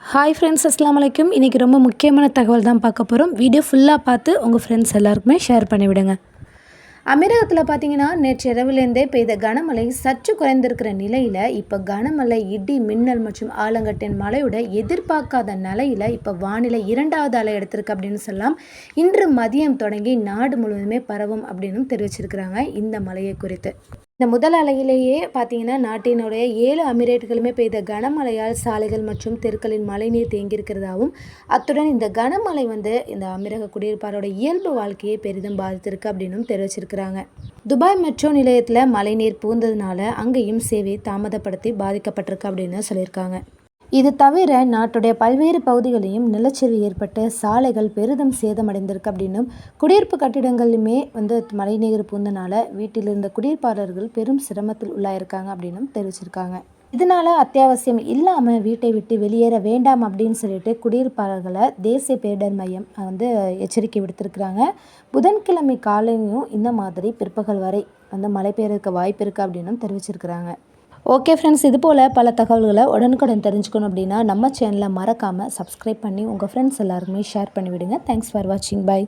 Hi friends அஸ்லாம் வலைக்கும் இன்றைக்கி ரொம்ப முக்கியமான தகவல் தான் பார்க்க போகிறோம் வீடியோ ஃபுல்லாக பார்த்து உங்கள் ஃப்ரெண்ட்ஸ் எல்லாருக்குமே ஷேர் பண்ணிவிடுங்க. அமீரகத்தில் பார்த்தீங்கன்னா நேற்று இரவுலேருந்தே பெய்த கனமழை சற்று குறைந்திருக்கிற நிலையில் இப்போ கனமழை இடி மின்னல் மற்றும் ஆலங்கட்டின் மழையோட எதிர்பார்க்காத நிலையில் இப்போ வானிலை இரண்டாவது அலை எடுத்திருக்கு அப்படின்னு சொல்லலாம். இன்று மதியம் தொடங்கி நாடு முழுவதுமே பரவும் அப்படின்னு தெரிவிச்சிருக்கிறாங்க இந்த மழையை குறித்து. இந்த முதல் அலையிலேயே பார்த்தீங்கன்னா நாட்டினுடைய ஏழு அமீரேட்டுகளுமே பெய்த கனமழையால் சாலைகள் மற்றும் தெருக்களின் மழைநீர் தேங்கியிருக்கிறதாகவும் அத்துடன் இந்த கனமழை வந்து இந்த அமீரக குடியிருப்பாரோட இயல்பு வாழ்க்கையை பெரிதும் பாதித்திருக்கு அப்படின்னும் தெரிவிச்சிருக்கிறாங்க. துபாய் மெட்ரோ நிலையத்தில் மழைநீர் பூந்ததுனால அங்கேயும் சேவை தாமதப்படுத்தி பாதிக்கப்பட்டிருக்கு அப்படின்னு சொல்லியிருக்காங்க. இது தவிர நாட்டுடைய பல்வேறு பகுதிகளையும் நிலச்சரிவு ஏற்பட்டு சாலைகள் பெரிதும் சேதமடைந்திருக்கு அப்படின்னும் குடியிருப்பு கட்டிடங்களுமே வந்து மழைநீர் பூந்தனால வீட்டில் இருந்த குடியிருப்பாளர்கள் பெரும் சிரமத்தில் உள்ளாயிருக்காங்க அப்படின்னும் தெரிவிச்சிருக்காங்க. இதனால அத்தியாவசியம் இல்லாமல் வீட்டை விட்டு வெளியேற வேண்டாம் அப்படின்னு சொல்லிட்டு குடியிருப்பாளர்களை தேசிய பேரிடர் மையம் வந்து எச்சரிக்கை விடுத்திருக்கிறாங்க. புதன்கிழமை காலையும் இந்த மாதிரி பிற்பகல் வரை வந்து மழை பெய்யறதுக்கு வாய்ப்பு இருக்குது அப்படின்னும் தெரிவிச்சிருக்கிறாங்க. ஓகே ஃப்ரெண்ட்ஸ் இது போல் பல தகவல்களை உடனுக்குடன் தெரிஞ்சுக்கணும் அப்படின்னா நம்ம சேனலை மறக்காமல் சப்ஸ்கிரைப் பண்ணி உங்கள் ஃப்ரெண்ட்ஸ் எல்லாருக்குமே ஷேர் பண்ணிவிடுங்க. தேங்க்ஸ் ஃபார் வாட்சிங் பை